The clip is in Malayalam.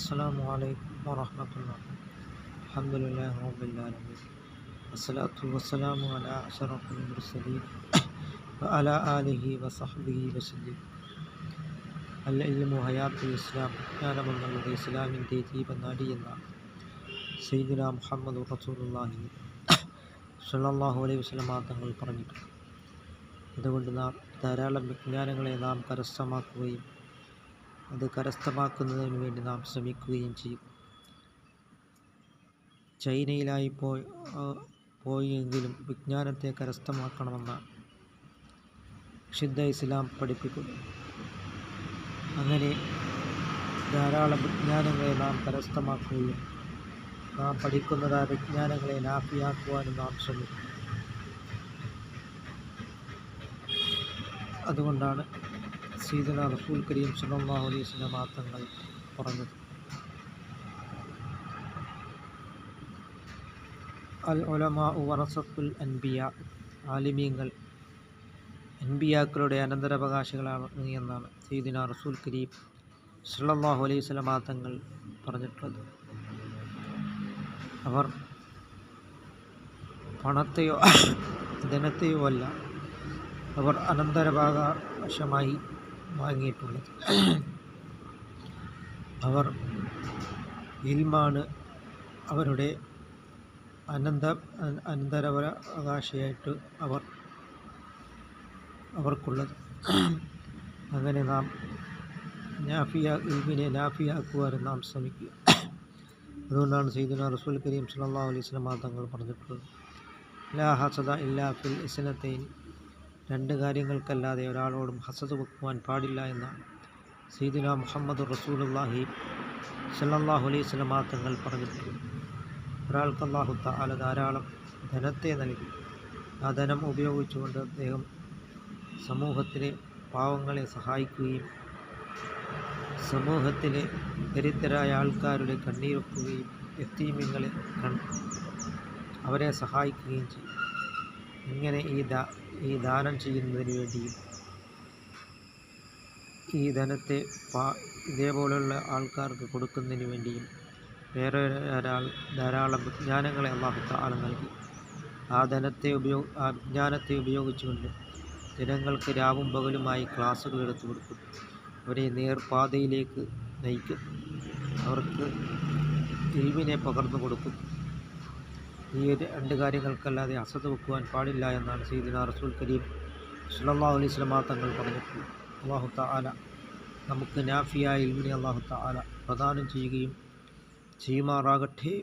السلام عليكم ورحمة الله الحمد لله رب العالمين والصلاة والسلام على أشرف المرسلين وعلى آله وصحبه وسلم العلم حياة الإسلام ജ്ഞാനമെന്നുള്ളത് ഇസ്ലാമിൻ്റെ ദീപനാടി എന്ന സയ്യിദിന മുഹമ്മദ് റസൂലുള്ളാഹി സല്ലല്ലാഹു അലൈഹി വസല്ലമ തങ്ങൾ പറഞ്ഞിട്ടുണ്ട് അതുകൊണ്ട് നാം ധാരാളം വിജ്ഞാനങ്ങളെ നാം കരസ്ഥമാക്കുകയും അത് കരസ്ഥമാക്കുന്നതിന് വേണ്ടി നാം ശ്രമിക്കുകയും ചെയ്യും. ചൈനയിലായി പോയി പോയെങ്കിലും വിജ്ഞാനത്തെ കരസ്ഥമാക്കണമെന്നാണ് ശുദ്ധ ഇസ്ലാം പഠിപ്പിക്കുന്നു. അങ്ങനെ ധാരാളം വിജ്ഞാനങ്ങളെ നാം കരസ്ഥമാക്കുകയും നാം പഠിക്കുന്നത് ആ വിജ്ഞാനങ്ങളെ ലാഭിയാക്കുവാനും നാം ശ്രമിക്കും. അതുകൊണ്ടാണ് സീദന റസൂൽ കരീം സല്ലല്ലാഹു അലൈഹി മാത്രങ്ങൾ പറഞ്ഞത്. അൽ ഉലമാ വറസത്തുൽ അൻബിയ ആലിമീങ്ങൾ അൻബിയാക്കളുടെ അനന്തരാവകാശികളാണ് എന്നാണ് സീദിന റസൂൽ കരീം സല്ലല്ലാഹു അലൈഹി സ്വല തങ്ങൾ പറഞ്ഞിട്ടുള്ളത്. അവർ പണത്തെയോ ധനത്തെയോ അല്ല അവർ അനന്തരാവകാശമായി വാങ്ങിയിട്ടുള്ളത്. അവർ ഇൽമാണ് അവരുടെ അനന്ത അനന്തരാവകാശിയായിട്ട് അവർ അവർക്കുള്ളത്. അങ്ങനെ നാം നാഫിയ ഇൽമിനെ നാഫിയാക്കുവാനും നാം ശ്രമിക്കുക. അതുകൊണ്ടാണ് സയ്യിദുന റസൂൽ കരീം സല്ലല്ലാഹു അലൈഹി വസല്ലം തങ്ങൾ പറഞ്ഞിട്ടുള്ളത്. ലാ ഹസദ ഇല്ലാ ഫിൽ ഇസ്നത്തൈൻ രണ്ട് കാര്യങ്ങൾക്കല്ലാതെ ഒരാളോടും ഹസദ് വെക്കുവാൻ പാടില്ല എന്നാണ് സീദിന മുഹമ്മദ് റസൂലുള്ളാഹി സല്ലാഹു അലൈഹി വസല്ലം തങ്ങൾ പറഞ്ഞിട്ടുള്ളത് ഒരാൾക്ക് അള്ളാഹു തആല ധാരാളം ധനത്തെ നൽകി. ആ ധനം ഉപയോഗിച്ചുകൊണ്ട് അദ്ദേഹം സമൂഹത്തിലെ പാവങ്ങളെ സഹായിക്കുകയും സമൂഹത്തിലെ ദരിദ്രരായ ആൾക്കാരുടെ കണ്ണീരൊക്കുകയും എത്തീമ്യങ്ങളെ അവരെ സഹായിക്കുകയും ചെയ്യും ഇങ്ങനെ ഈ ദാ ഈ ദാനം ചെയ്യുന്നതിന് വേണ്ടിയും ഈ ധനത്തെ പാ ഇതേപോലെയുള്ള ആൾക്കാർക്ക് കൊടുക്കുന്നതിന് വേണ്ടിയും വേറെ ഒരാൾ ധാരാളം വിജ്ഞാനങ്ങളെ അള്ളാഹുത്ത നൽകി. ആ ധനത്തെ ഉപയോഗ ആ വിജ്ഞാനത്തെ ഉപയോഗിച്ചുകൊണ്ട് ജനങ്ങൾക്ക് രാവും പകലുമായി ക്ലാസ്സുകൾ എടുത്തു കൊടുക്കും. അവരെ നേർപാതയിലേക്ക് നയിക്കും. അവർക്ക് ഇൽവിനെ പകർന്നു കൊടുക്കും. ഈ രണ്ട് കാര്യങ്ങൾക്കല്ലാതെ അസത് വെക്കുവാൻ പാടില്ല എന്നാണ് സീദിന റസൂൽ കരീം സുല്ലാ അലൈഹി വസല്ലം തങ്ങൾ പറഞ്ഞിട്ടുള്ളത്. അള്ളാഹു തആല നമുക്ക് നാഫിയായ ഇൽമിനെ അള്ളാഹു തആല പ്രദാനം ചെയ്യുകയും ചെയ്യുമാറാകട്ടെ.